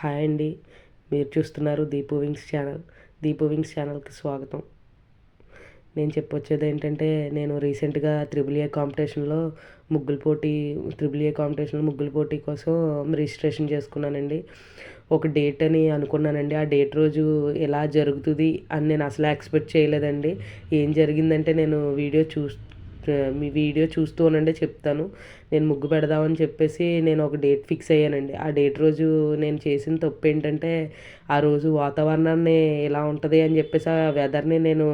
Hi అండి. మీరు చూస్తున్నారు Deepu Wings channel. Deepu Wings ఛానల్కి స్వాగతం. నేను చెప్పొచ్చేది ఏంటంటే నేను రీసెంట్గా త్రిబుల్ ఏ కాంపిటీషన్లో ముగ్గుల పోటీ త్రిబుల్ ఏ కాంపిటీషన్లో ముగ్గుల పోటీ కోసం రిజిస్ట్రేషన్ చేసుకున్నానండి. ఒక డేట్ అని అనుకున్నానండి. ఆ డేట్ రోజు ఎలా జరుగుతుంది అని నేను అసలు ఎక్స్పెక్ట్ చేయలేదండి. ఏం జరిగిందంటే నేను వీడియో చూస్ మీ వీడియో చూస్తూ ఉండండి చెప్తాను. నేను ముగ్గు పెడదామని చెప్పేసి నేను ఒక డేట్ ఫిక్స్ అయ్యానండి. ఆ డేట్ రోజు నేను చేసిన తప్పు ఏంటంటే ఆ రోజు వాతావరణాన్ని ఎలా ఉంటుంది అని చెప్పేసి ఆ వెదర్ని నేను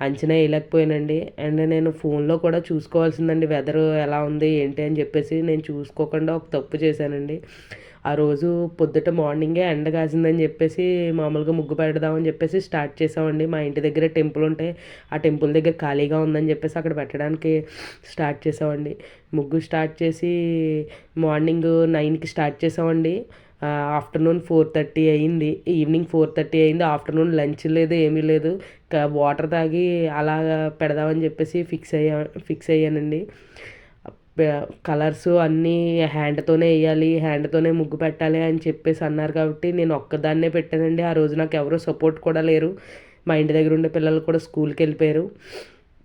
అంచనా వేయలేకపోయానండి. అండ్ నేను ఫోన్లో కూడా చూసుకోవాల్సిందండి వెదర్ ఎలా ఉంది ఏంటి అని చెప్పేసి నేను చూసుకోకుండా ఒక తప్పు చేశానండి. ఆ రోజు పొద్దుట మార్నింగే ఎండ కాసిందని చెప్పేసి మామూలుగా ముగ్గు పెడదామని చెప్పేసి స్టార్ట్ చేసామండి. మా ఇంటి దగ్గర టెంపుల్ ఉంటే ఆ టెంపుల్ దగ్గర ఖాళీగా ఉందని చెప్పేసి అక్కడ పెట్టడానికి స్టార్ట్ చేసామండి. ముగ్గు స్టార్ట్ చేసి మార్నింగ్ నైన్కి స్టార్ట్ చేసామండి. ఆఫ్టర్నూన్ ఫోర్ థర్టీ అయింది. ఈవినింగ్ ఫోర్ థర్టీ అయింది. ఆఫ్టర్నూన్ లంచ్ లేదు ఏమీ లేదు. వాటర్ తాగి అలా పెడదామని చెప్పేసి ఫిక్స్ అయ్యా ఫిక్స్ అయ్యానండి. కలర్స్ అన్నీ హ్యాండ్తోనే వేయాలి హ్యాండ్తోనే ముగ్గు పెట్టాలి అని చెప్పేసి అన్నారు కాబట్టి నేను ఒక్కదాన్నే పెట్టానండి. ఆ రోజు నాకు ఎవరు సపోర్ట్ కూడా లేరు. మా ఇంటి దగ్గర ఉండే పిల్లలు కూడా స్కూల్కి వెళ్ళిపోయారు.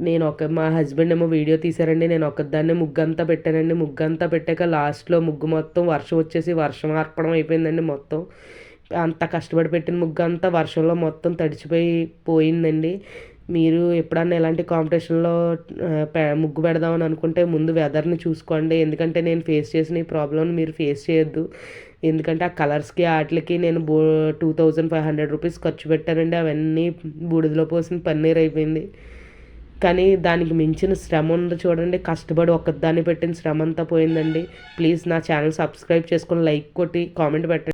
నేను ఒక మా హస్బెండ్ ఏమో వీడియో తీశారండి. నేను ఒక్కదాన్నే ముగ్గు అంతా పెట్టానండి. ముగ్గు అంతా పెట్టాక లాస్ట్లో ముగ్గు మొత్తం వర్షం వచ్చేసి వర్షం ఆర్పడం అయిపోయిందండి మొత్తం. అంత కష్టపడి పెట్టిన ముగ్గు అంతా వర్షంలో మొత్తం తడిచిపోయి పోయిందండి. మీరు ఎప్పుడన్నా ఎలాంటి కాంపిటీషన్లో ముగ్గు పెడదామని అనుకుంటే ముందు వెదర్ని చూసుకోండి. ఎందుకంటే నేను ఫేస్ చేసిన ఈ ప్రాబ్లమ్ని మీరు ఫేస్ చేయొద్దు. ఎందుకంటే ఆ కలర్స్కి వాటికి నేను బో two thousand five hundred rupees ఖర్చు పెట్టానండి. అవన్నీ బూడిదలో పోసిన పన్నీర్ అయిపోయింది. కానీ దానికి మించిన శ్రమ ఉంది చూడండి. కష్టపడి ఒక్కదాన్ని పెట్టిన శ్రమ అంతా పోయిందండి. ప్లీజ్ నా ఛానల్ సబ్స్క్రైబ్ చేసుకొని లైక్ కొట్టి కామెంట్ పెట్టండి.